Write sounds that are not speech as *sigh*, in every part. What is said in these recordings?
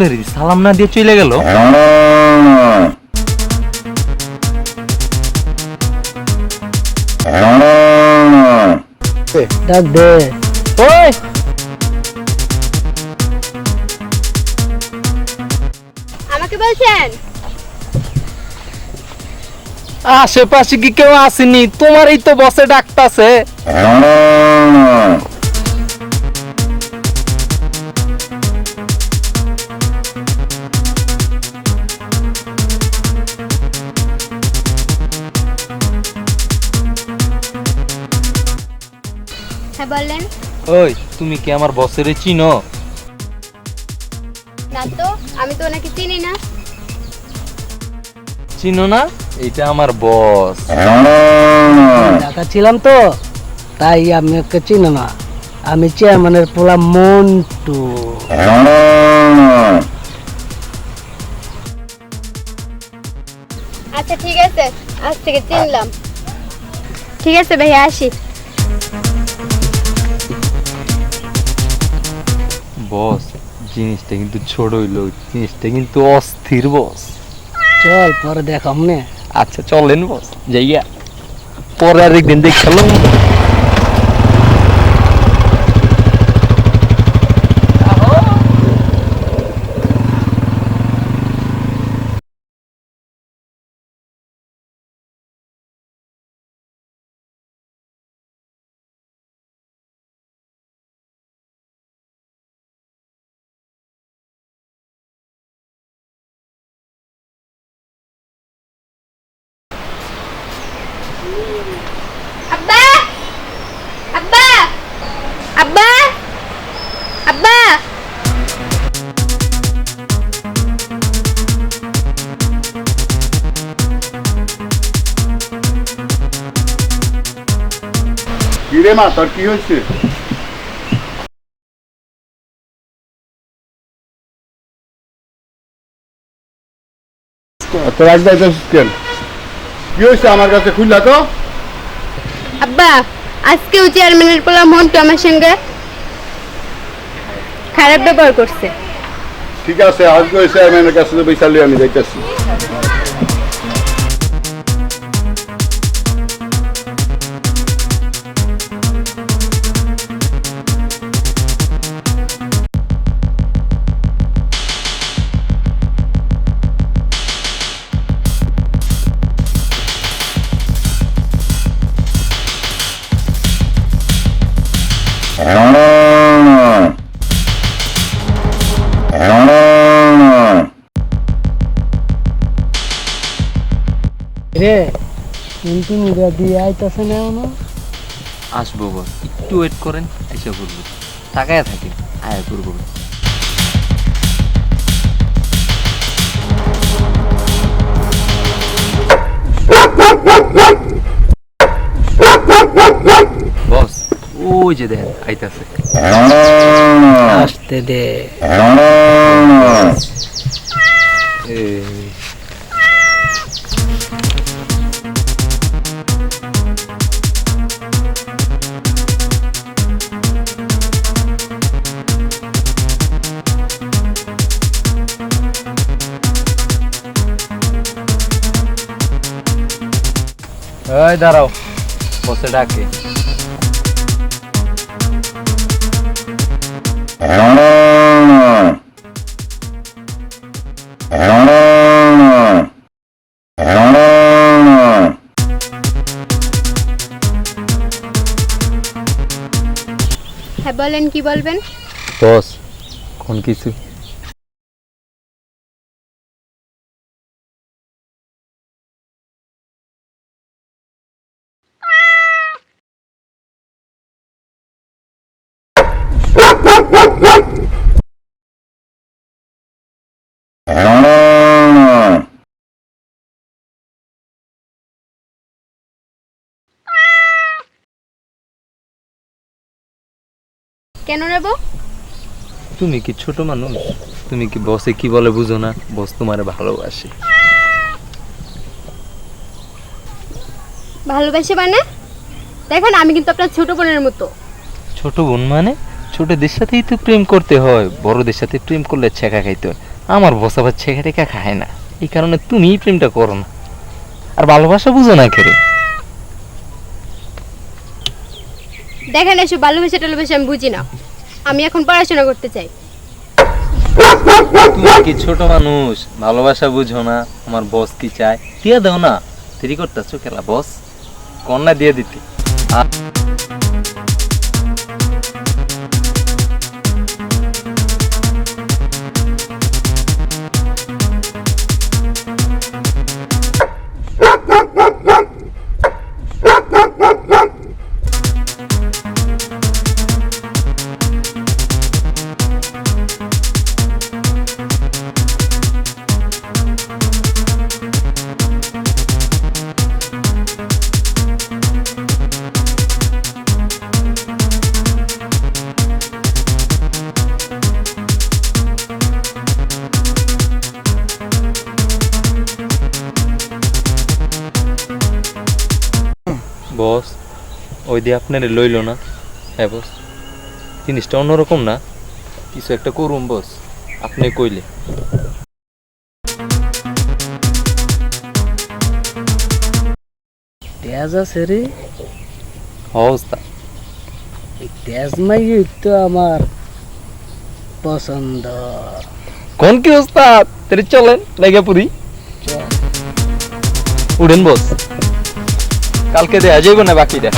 আপনার সালাম না দিয়ে চলে গেল। ডাক দে। ওই! আমাকে বলছেন? আশেপাশে কি কেউ আসেনি? তোমার এই তো বসে ডাকতাছে। তুমি কি আমার বসের চিনো? না তো আমি তো ওনাকে চিনি না। চিনো না? এটা আমার বস। ঢাকা ছিলাম তো তাই আমি ওকে চিনি না। আমি চেয়ারম্যানের পোলা মন্টু। আচ্ছা ঠিক আছে। আজ থেকে চিনলাম। ঠিক আছে ভাইয়া আসি। বস জিনিসটা কিন্তু ছোট হইল জিনিসটা কিন্তু অস্থির বস চল পরে দেখাম নে। আচ্ছা চলেন বস যাইয়া। পরে আরেকদিন দেখ দেখালাম কিরে মা তোর কি হয়েছে? তোর আজ যাইতেছিস কেন কি হয়েছে আমার কাছে? খুললা তো? আব্বা আজকেও চেয়ারম্যানের পোলা মন্টু আমার সঙ্গে খারাপ ব্যবহার করছে। ঠিক আছে আজকে আমি আমার কাছে তো পয়সা আমি যাইতেছি। রে কিন্তু মুড়া দিয়ে আইতাছে না এখনও। আসব বস একটু ওয়েট করেন এসে করব তাকায় থাকেন আয়া করব বস ওই যে দেখেন আইতাছে। আসতে দে। দাঁড়াও বসে ডাকে। হ্যাঁ বলেন কি বলবেন? বস কোন কিছু? কেন নেব? তুমি কি ছোট মানুষ? তুমি কি বসে কি বলে বুঝো না? বস তোমারে ভালোবাসে। ভালোবাসে মানে? দেখেন আমি কিন্তু আপনার ছোট বোনের মতো। ছোট বোন মানে? ছোটদের সাথেই তো প্রেম করতে হয়। বড়দের সাথে প্রেম করলে ছেঁকা খাইতে হয়। আমার বস আবার ছেঁকা টেকা খায় না। এই কারণে তুমিই প্রেমটা করো না। আর ভালোবাসা বুঝো না কেরে দেখেন এসব ভালোবাসা টালোবাসা আমি বুঝি না। আমি এখন পড়াশোনা করতে চাই। তুমি কি ছোট মানুষ? ভালোবাসা বুঝো না। আমার বস কি চায়? দিয়ে দাও না। দেরি করতেছো খেলা বস কন্যা দিয়ে দিতে। আ- ওই দিয়ে আপনার লইল না? হ্যাঁ বস। জিনিসটা অন্যরকম না। কিছু একটা করুন বস। আপনি কইলে তেজ আছে রে। অবস্থা। তেজ মাই তো আমার পছন্দ। কোন কি ওস্তাদ তেরে চলেন লেগে পুরি। উড়েন বস। কালকে দেয়া যাইব না বাকিটা।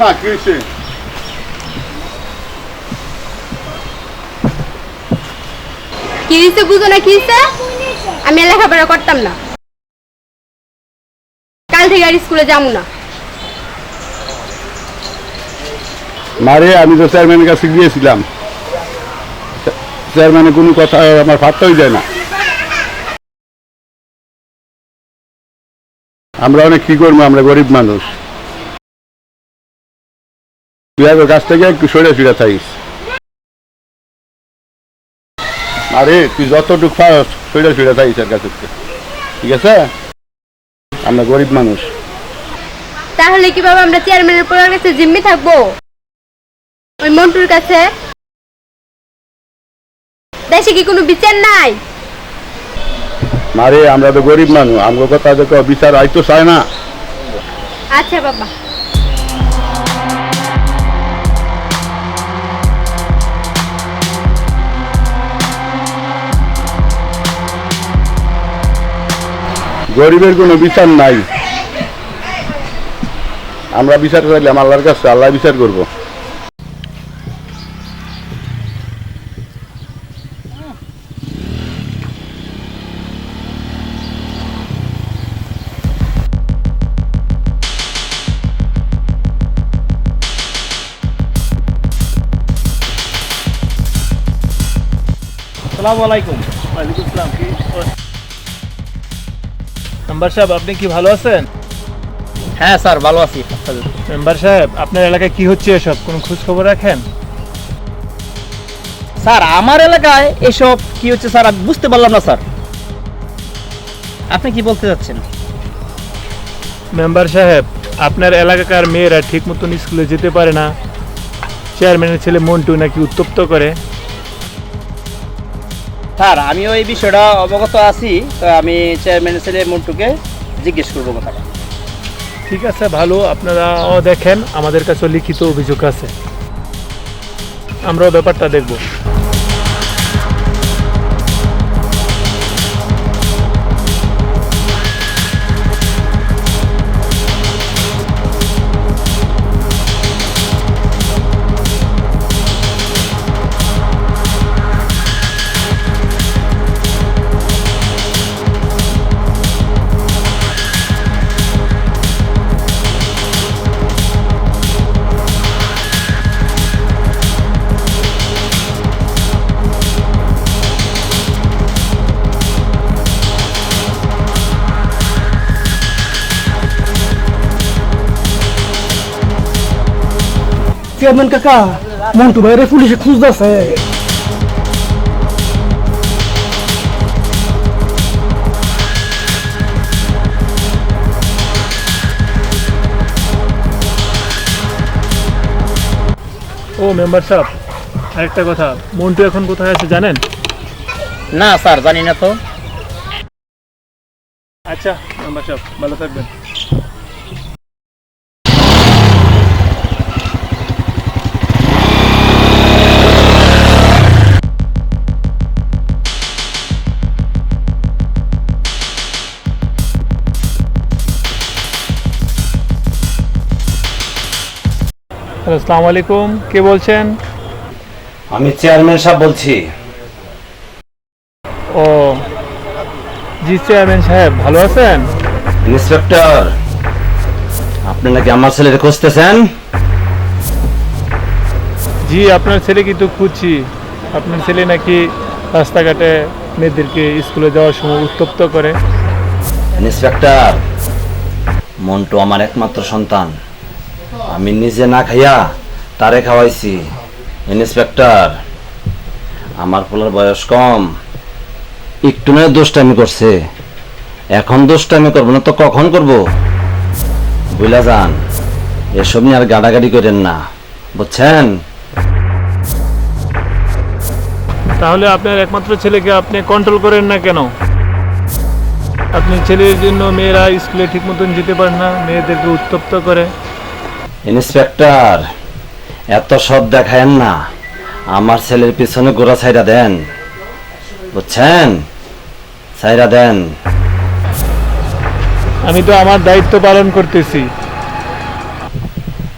মা কি হয়েছে কি হয়েছে বুঝো না কি হয়েছে আমি লেখাপড়া করতাম না। কাল থেকে আর স্কুলে যাব না। মারে আমি তো চেয়ারম্যানের কাছে গিয়েছিলাম। চেয়ারম্যানের কোনো কথা আমার ভাবতেই যায় না। আমরা অনেক কি করব আমরা গরিব মানুষ। তুই আগের কাছ থেকে একটু সরে ফিরে থাকিস। আরে তুই যতটুকু পাস সরে ফিরে থাকিস এর কাছে থেকে। ঠিক আছে? আমরা গরিব মানুষ। তাহলে কি বাবা আমরা চেয়ারম্যানের পোলার কাছে জিম্মি থাকব? ওই মন্টুর কাছে। দেশে কি কোনো বিচার নাই? মারে আমরা তো গরিব মানুষ আমার কথা দেখো বিচার আইতো চায় না। আচ্ছা বাবা। গরিবের কোনো বিচার নাই। আমরা বিচার চাইলাম আল্লাহর কাছে আল্লাহ বিচার করব। সালামু আলাইকুম। ওয়ালাইকুম আসসালাম। কি মেম্বার সাহেব আপনি কি ভালো আছেন? হ্যাঁ স্যার ভালো আছি মেম্বার সাহেব আপনার এলাকায় কি হচ্ছে এসব? কোনো খোঁজ খবর রাখেন? স্যার আমার এলাকায় এসব কি হচ্ছে স্যার আমি বুঝতে পারলাম না স্যার। আপনি কি বলতে চাচ্ছেন? মেম্বার সাহেব আপনার এলাকাকার মেয়েরা ঠিক মতন স্কুলে যেতে পারে না। চেয়ারম্যানের ছেলে মন্টু নাকি উত্তপ্ত করে। স্যার আমিও এই বিষয়টা অবগত আছি, তো আমি চেয়ারম্যান ছেলে মন্টুকে জিজ্ঞেস করব কথাটা। ঠিক আছে, ভালো, আপনারাও দেখেন, আমাদের কাছে লিখিত অভিযোগ আছে। আমরাও ব্যাপারটা দেখব। চেয়ারম্যান কাকা মন্টু ভাইরে পুলিশে খুঁজতেছে। ও মেম্বার সাহেব আরেকটা কথা মন্টু এখন কোথায় আছে জানেন? না স্যার জানি না তো। আচ্ছা মেম্বার সাহেব ভালো থাকবেন। আসসালামু আলাইকুম। কে বলছেন? আমি চেয়ারম্যান সাহেব বলছি। ও জি চেয়ারম্যান সাহেব ভালো আছেন? ইন্সপেক্টর আপনি নাকি আমার ছেলেকে খুঁজতেছেন? জি আপনার ছেলে কিন্তু খুঁজছি। আপনার ছেলে নাকি রাস্তাঘাটে মেয়েদেরকে স্কুলে যাওয়ার সময় উত্তপ্ত করে। ইন্সপেক্টর মন্টু আমার একমাত্র সন্তান। আমি নিজে না খাইয়া তারে খাওয়াইছি। ইন্সপেক্টর, আমার পোলার বয়স কম। একটু নয়, দুষ্টামি করছে। এখন দুষ্টামি করব না তো কখন করব? বুঝলা যান, এসব নিয়ে আর গাড়াগাড়ি করেন না, বুঝছেন? তাহলে আপনার একমাত্র ছেলেকে আপনি কন্ট্রোল করেন না কেন? আপনি ছেলের জন্য মেয়েরা স্কুলে ঠিক মতন যেতে পারে না, মেয়েদেরকে উত্তপ্ত করে। ইন্সপেক্টর এত সব দেখায়েন না। আমার ছেলের পিছনে গোড়া ছাইরা দেন। বুঝছেন? ছাইরা দেন। আমি তো আমার দায়িত্ব পালন করতেছি।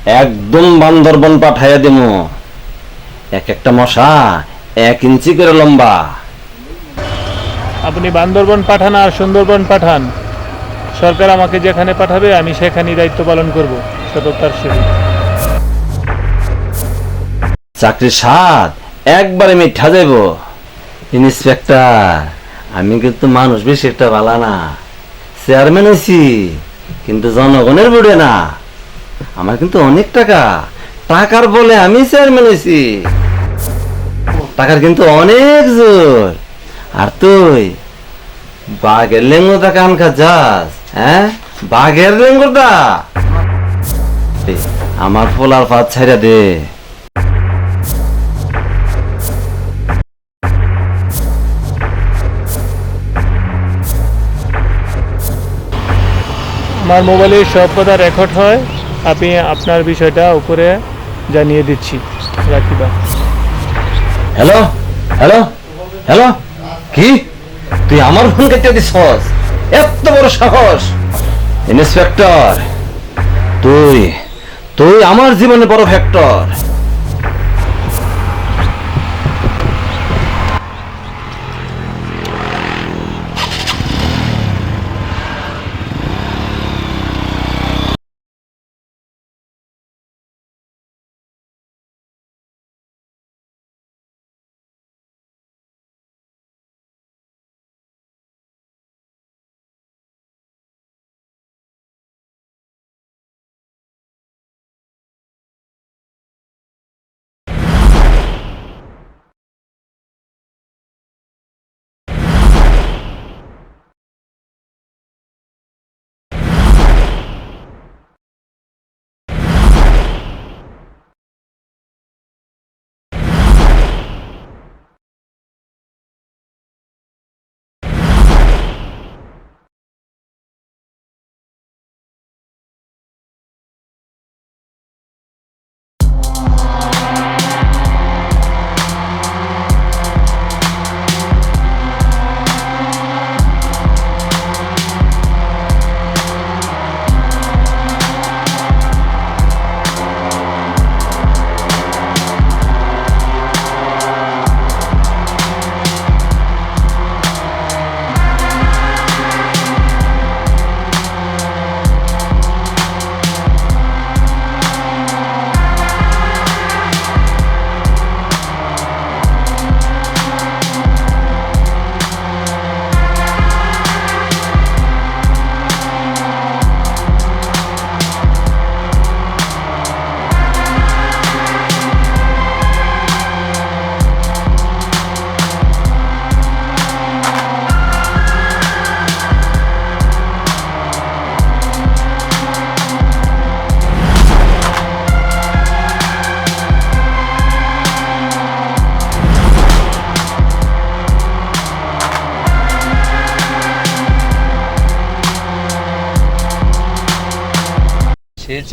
একদম বান্দরবন পাঠাইয়া দিমু। এক একটা মশা এক ইঞ্চি করে লম্বা। আপনি বান্দরবন পাঠান আর সুন্দরবন পাঠান। সরকার আমাকে যেখানে পাঠাবে, আমি সেখানেই দায়িত্ব পালন করব, সততার সহিত চাকরির স্বাদ একবারে মিঠা যাইব ইন্সপেক্টর, আমি কিন্তু মানুষ বেশি একটা ভালা না। চেয়ারম্যান হয়েছি, কিন্তু জনগণের বুড়ে না। আমার কিন্তু অনেক টাকা, টাকার বলে আমি চেয়ারম্যান হয়েছি। টাকার কিন্তু অনেক জোর। আর তুই, বাঘের লেঙ্গুরটা কান খা যাস। হ্যাঁ? বাঘের আমার পোলার পাত ছাইরা দে। আমার মোবাইলে সব কথা রেকর্ড হয় আমি আপনার বিষয়টা উপরে জানিয়ে দিচ্ছি। রাখিবা হ্যালো? হ্যালো? হ্যালো? কি? তুই আমার ফোন কেটে দিছস? এত বড় সাহস। ইন্সপেক্টর তুই তুই আমার জীবনে বড় ফ্যাক্টর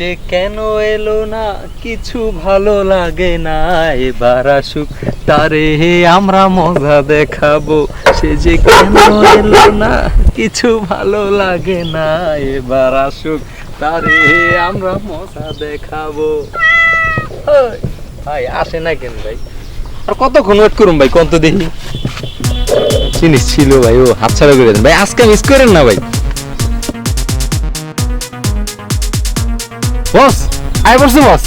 যে কেন এলো না, কিছু ভালো লাগে না। এবার আসুক, তারে আমরা মজা দেখাবো। সে যে কেন এলো না, কিছু ভালো লাগে না। এবার আসুক, তারে আমরা মজা দেখাবো। ভাই, আসে না কেন ভাই? আর কতক্ষণ ওয়েট করুন ভাই কত দেখি। জিনিস ছিল ভাই, ও হাত ছাড়া করে দেন। ভাই, আজকে মিস করেন না ভাই। বস আয় পড়ছি বস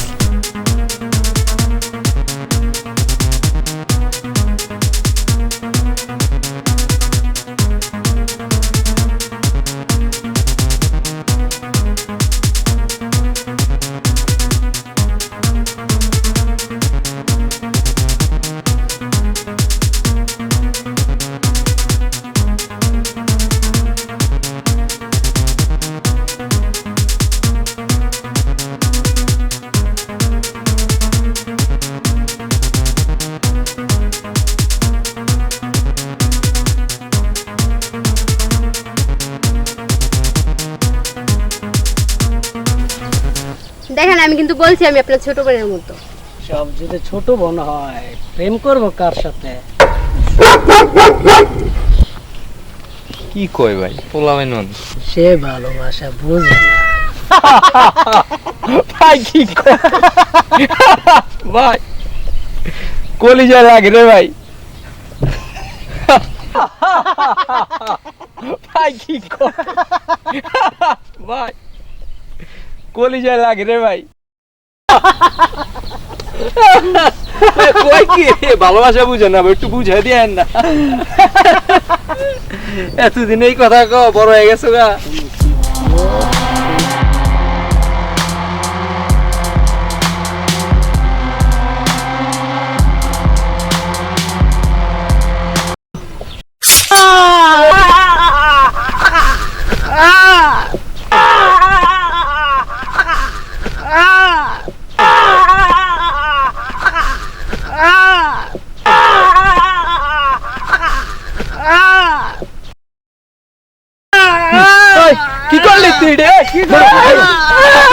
কিন্তু বলছি আমি আপনার ছোট বোনের মতো। সব যদি ছোট বোন হয় প্রেম করব কার সাথে? কি কয় ভাই? পোলামেন মানুষ সে ভালোবাসা বুঝে না। *laughs* ভাই কি ভাই কলিজা লাগে রে ভাই। *laughs* ভাই কি *laughs* ভাই কলিজা লাগে রে ভাই। কই কি ভালোবাসা বুঝে না, একটু বুঝে দিয়েন না। এতদিন এই কথা কো বড় হয়ে গেছো গা। করলি